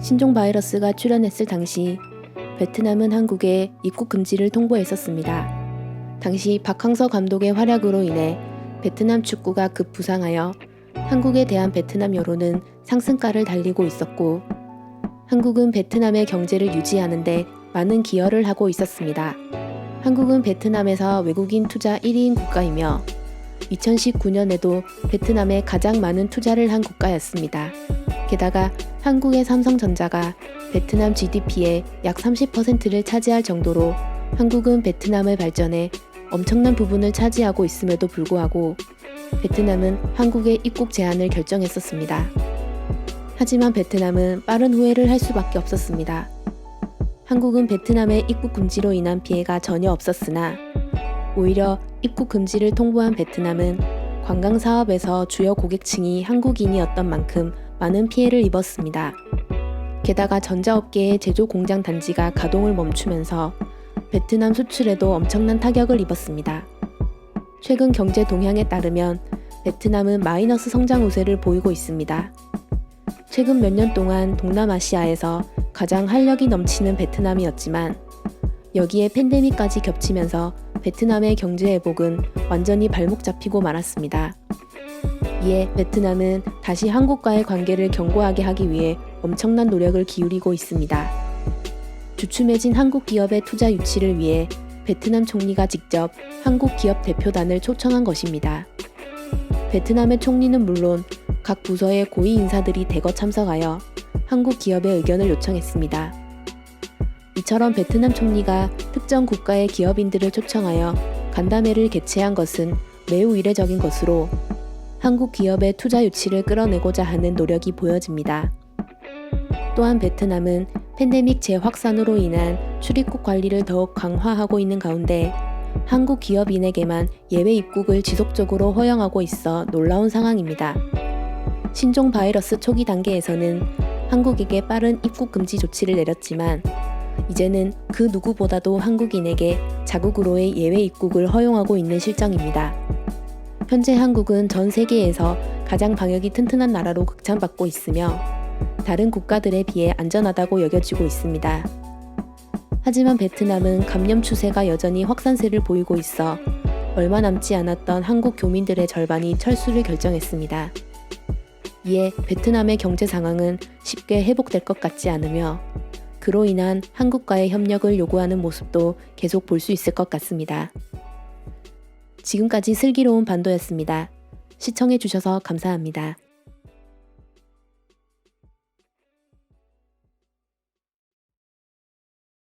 신종 바이러스가 출현했을 당시 베트남은 한국에 입국 금지를 통보했었습니다. 당시 박항서 감독의 활약으로 인해 베트남 축구가 급 부상하여 한국에 대한 베트남 여론은 상승가를 달리고 있었고 한국은 베트남의 경제를 유지하는데 많은 기여를 하고 있었습니다. 한국은 베트남에서 외국인 투자 1위인 국가이며 2019년에도 베트남에 가장 많은 투자를 한 국가였습니다. 게다가 한국의 삼성전자가 베트남 GDP의 약 30%를 차지할 정도로 한국은 베트남의 발전에 엄청난 부분을 차지하고 있음에도 불구하고 베트남은 한국의 입국 제한을 결정했었습니다. 하지만 베트남은 빠른 후회를 할 수밖에 없었습니다. 한국은 베트남의 입국 금지로 인한 피해가 전혀 없었으나 오히려 입국 금지를 통보한 베트남은 관광 사업에서 주요 고객층이 한국인이었던 만큼 많은 피해를 입었습니다. 게다가 전자업계의 제조 공장 단지가 가동을 멈추면서 베트남 수출에도 엄청난 타격을 입었습니다. 최근 경제 동향에 따르면 베트남은 마이너스 성장 우세를 보이고 있습니다. 최근 몇 년 동안 동남아시아에서 가장 활력이 넘치는 베트남이었지만 여기에 팬데믹까지 겹치면서 베트남의 경제 회복은 완전히 발목 잡히고 말았습니다. 이에 베트남은 다시 한국과의 관계를 견고하게 하기 위해 엄청난 노력을 기울이고 있습니다. 주춤해진 한국 기업의 투자 유치를 위해 베트남 총리가 직접 한국 기업 대표단을 초청한 것입니다. 베트남의 총리는 물론 각 부서의 고위 인사들이 대거 참석하여 한국 기업의 의견을 요청했습니다. 이처럼 베트남 총리가 특정 국가의 기업인들을 초청하여 간담회를 개최한 것은 매우 이례적인 것으로 한국 기업의 투자 유치를 끌어내고자 하는 노력이 보여집니다. 또한 베트남은 팬데믹 재확산으로 인한 출입국 관리를 더욱 강화하고 있는 가운데 한국 기업인에게만 예외 입국을 지속적으로 허용하고 있어 놀라운 상황입니다. 신종 바이러스 초기 단계에서는 한국에게 빠른 입국 금지 조치를 내렸지만 이제는 그 누구보다도 한국인에게 자국으로의 예외 입국을 허용하고 있는 실정입니다. 현재 한국은 전 세계에서 가장 방역이 튼튼한 나라로 극찬받고 있으며 다른 국가들에 비해 안전하다고 여겨지고 있습니다. 하지만 베트남은 감염 추세가 여전히 확산세를 보이고 있어 얼마 남지 않았던 한국 교민들의 절반이 철수를 결정했습니다. 이에 베트남의 경제 상황은 쉽게 회복될 것 같지 않으며 그로 인한 한국과의 협력을 요구하는 모습도 계속 볼 수 있을 것 같습니다. 지금까지 슬기로운 반도였습니다. 시청해주셔서 감사합니다.